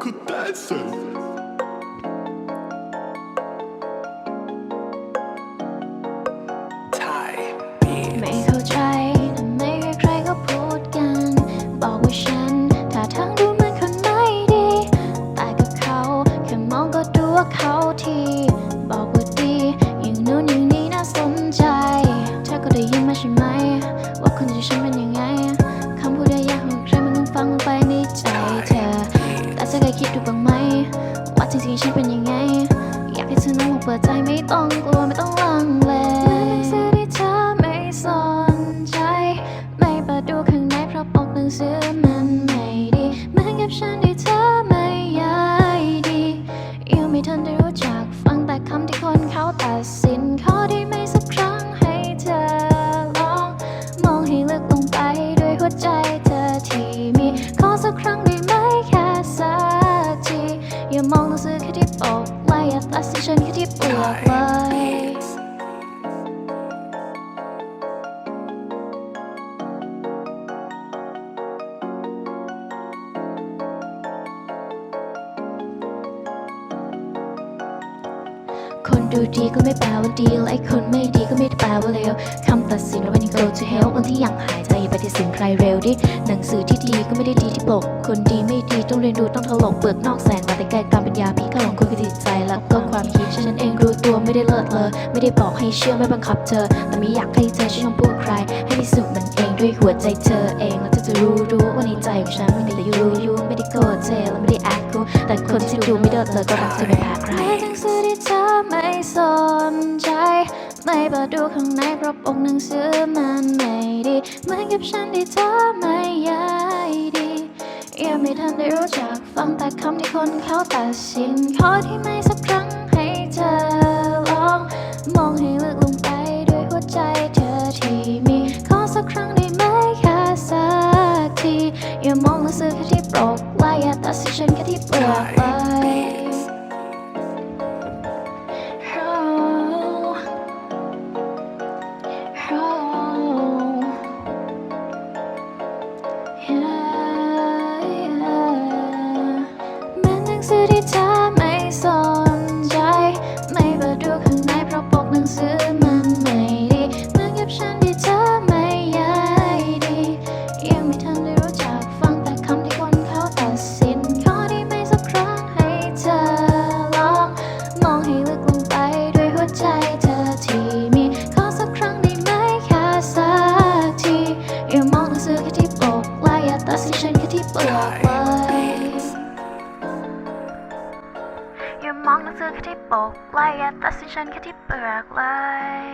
could dancing. ไม่เข้าใจทำไมใครๆก็พูดกัน บอกว่าฉันท่าทางดูเหมือนคนไม่ดี แต่กับเขาแค่มองก็ดูว่าเขาที บอกว่าดีอย่างนู้นอย่างนี้น่าสนใจ เธอก็ได้ยินมาใช่ไหม ว่าคนที่ฉันเป็นยังไง คิดบ้างไหม ว่าจริงๆฉันเป็นยังไง อยากให้เธอนั้นลองเปิดใจไม่ต้องกลัวไม่ต้องลังเลหนังสือที่เธอไม่สนใจ ไม่เปิดดูข้างในเพราะปกหนังสือมันไม่ดีเหมือนกับฉันที่เธอ อย่ามองหนังสือแค่ที่ปกและอย่าตัดสินฉันแค่ที่เปลือกเลยคนดูดีก็ไม่แปลว่าดีและไอ้คนไม่ดีก็ไม่ได้แปลว่าเลวคำตัดสินว่า when you go to hell วันที่ยังหายใจไปตัดสิน ใครเร็วดิ หนังสือที่ดีก็ไม่ได้ดีที่ปก คนดีไม่ดีต้องเรียนรู้ต้องถลกเปลือกนอกแสงมาแต่ไกลกรรมปัญญาพี่ก็หลงคุยกับจิตใจแล้วก็ความคิดฉันเองรู้ตัวไม่ได้เลิศเลอไม่ได้บอกให้เชื่อไม่บังคับเธอ แต่ไม่อยากให้เธอเชื่อคำพูดใคร ให้พิสูจน์มันเองด้วยหัวใจเธอเองแล้วเธอจะรู้รู้ว่าในใจของฉันมีแต่ยูยูไม่ได้โกรธเธอและไม่ได้แอคกูแต่คนที่ดูไม่เลิศเลอก็รักเธอไม่แพ้ใครหนังสือที่เธอไม่สน ไม่เปิดดูข้างในเพราะปกหนังสือมันไม่ดีเหมือนกับฉันที่เธอไม่ใยดียังไม่ทันได้รู้จักฟังแต่คำที่คนเขาตัดสินขอที่ไม่สักครั้งให้เธอลอง มองให้ลึกลงไปด้วยหัวใจเธอที่มีขอสักครั้งได้ไหมแค่สักทีอย่ามองหนังสือแค่ที่ปกและอย่าตัดสินฉันแค่ที่เปลือก สือมันไม่ดีเหมือนกับฉันที่เธอไม่ใยดี ยังไม่ทันได้รู้จักฟังแต่คำที่คนเขาตัดสินขอได้ไหมสักครั้งให้เธอลอง มองให้ลึกลงไปด้วยหัวใจเธอที่มีขอสักครั้งได้ไหมแค่สักทีอย่ามองหนังสือแค่ที่ปกและอย่าตัดสินฉันแค่ที่เปลือกเล แค่ที่ปกไละอย่าตัดสินฉันแค่ที่เปลือกเลย